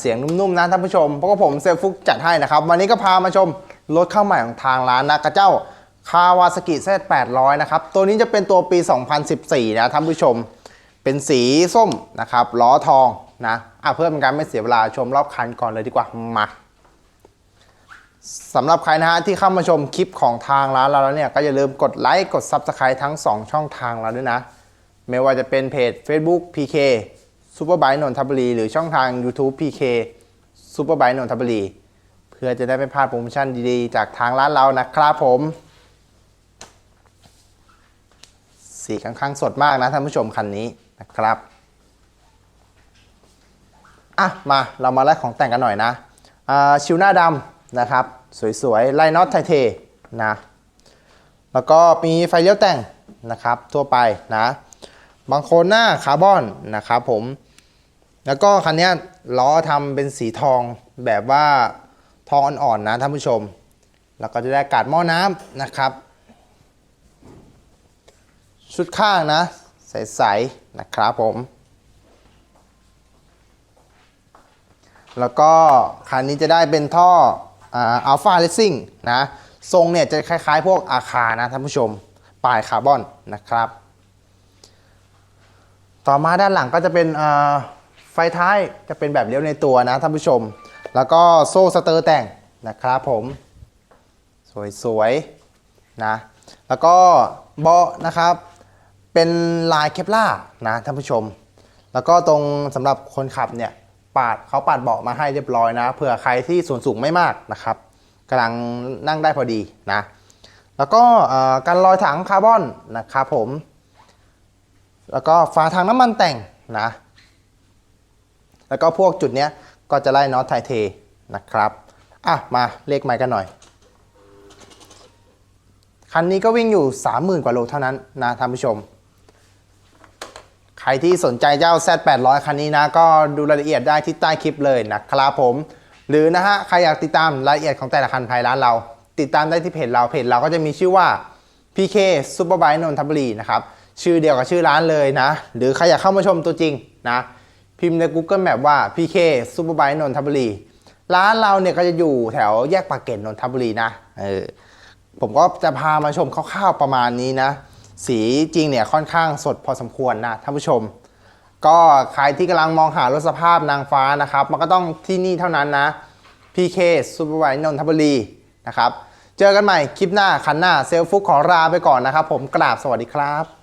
เสียงนุ่มๆนะท่านผู้ชมเพราะว่าผมเซลฟุกจัดให้นะครับ วันนี้ก็พามาชมรถเข้าใหม่ของทางร้านนะกระเจ้าคาวาสกิเซต800 นะครับ ตัวนี้จะเป็นตัวปี 2014 นะท่านผู้ชม เป็นสีส้มนะครับ ล้อทองนะอะเพื่อเป็นการไม่เสียเวลาชมรอบคันก่อนเลยดีกว่า มาสำหรับใครนะฮะที่เข้ามาชมคลิปของทางร้านเราแล้วเนี่ย ก็อย่าลืมกดไลค์ กด Subscribe ทั้ง 2 ช่องทางเราด้วยนะ ไม่ว่าจะเป็นเพจ Facebook PK Superbike นนทบุรี หรือช่องทาง YouTube PK Superbike นนทบุรี เพื่อจะได้ไม่พลาดโปรโมชั่นดีๆ จากทางร้านเรานะครับผม สีค่อนข้างสดมากนะท่านผู้ชมคันนี้นะครับอะมาเรามาไล่ของแต่งกันหน่อยนะชิวหน้าดำนะครับ สวยๆไลน็อตไทเทนะแล้วก็มีไฟเลี้ยวแต่งนะครับทั่วไปนะบางโคนหน้าคาร์บอนนะครับผม แล้วก็คันนี้ล้อทำเป็นสีทองแบบว่าทองอ่อนๆนะท่านผู้ชม แล้วก็จะได้กาดหม้อน้ำนะครับ ชุดข้างนะ ใสๆนะครับผม แล้วก็คันนี้จะได้เป็นท่ออัลฟาเลสซิ่งนะทรงเนี่ยจะคล้ายๆ พวกอาคานะท่านผู้ชมปลายคาร์บอนนะครับ ต่อมาด้านหลังก็จะเป็นอ่า ไฟท้ายจะเป็นแบบเลี้ยวในตัวนะท่านผู้ชม แล้วก็โซ่สเตอร์แต่งนะครับผม สวยๆนะ แล้วก็เบาะนะครับ เป็นลายเคปล่านะท่านผู้ชม แล้วก็ตรงสำหรับคนขับเนี่ยปาดเขาปาดเบาะมาให้เรียบร้อยนะเผื่อใครที่ส่วนสูงไม่มากนะครับกำลังนั่งได้พอดีนะ แล้วก็การลอยถังคาร์บอนนะครับผม แล้วก็ฝาทางน้ำมันแต่งนะ แล้วก็พวกจุดเนี้ยก็จะไล่น็อตไทเทนะครับอะมาเลขใหม่กันหน่อย คันนี้ก็วิ่งอยู่ 30,000 กว่าโลเท่านั้นนะท่านผู้ชม ใครที่สนใจเจ้า Z800 คันนี้นะก็ดูรายละเอียดได้ที่ใต้คลิปเลยนะครับผม หรือนะฮะใครอยากติดตามรายละเอียดของแต่ละคันภายร้านเรา ติดตามได้ที่เพจเราเพจเราก็จะมีชื่อว่า PK Superbike นนทบุรีนะครับชื่อเดียวกับชื่อร้านเลยนะ หรือใครอยากเข้ามาชมตัวจริงนะ พิมพ์ใน Google Map ว่า PK Superbike นนทบุรี ร้านเราเนี่ยก็จะอยู่แถวแยกปากเกร็ดนนทบุรีนะเออผมก็จะพามาชมคร่าวๆประมาณนี้นะ สีจริงเนี่ยค่อนข้างสดพอสมควรนะท่านผู้ชม ก็ใครที่กำลังมองหารถสภาพนางฟ้านะครับ มันก็ต้องที่นี่เท่านั้นนะ PK Superbike นนทบุรีนะครับ เจอกันใหม่คลิปหน้าคันหน้าเซลฟุกขอลาไปก่อนนะครับ ผมกราบสวัสดีครับ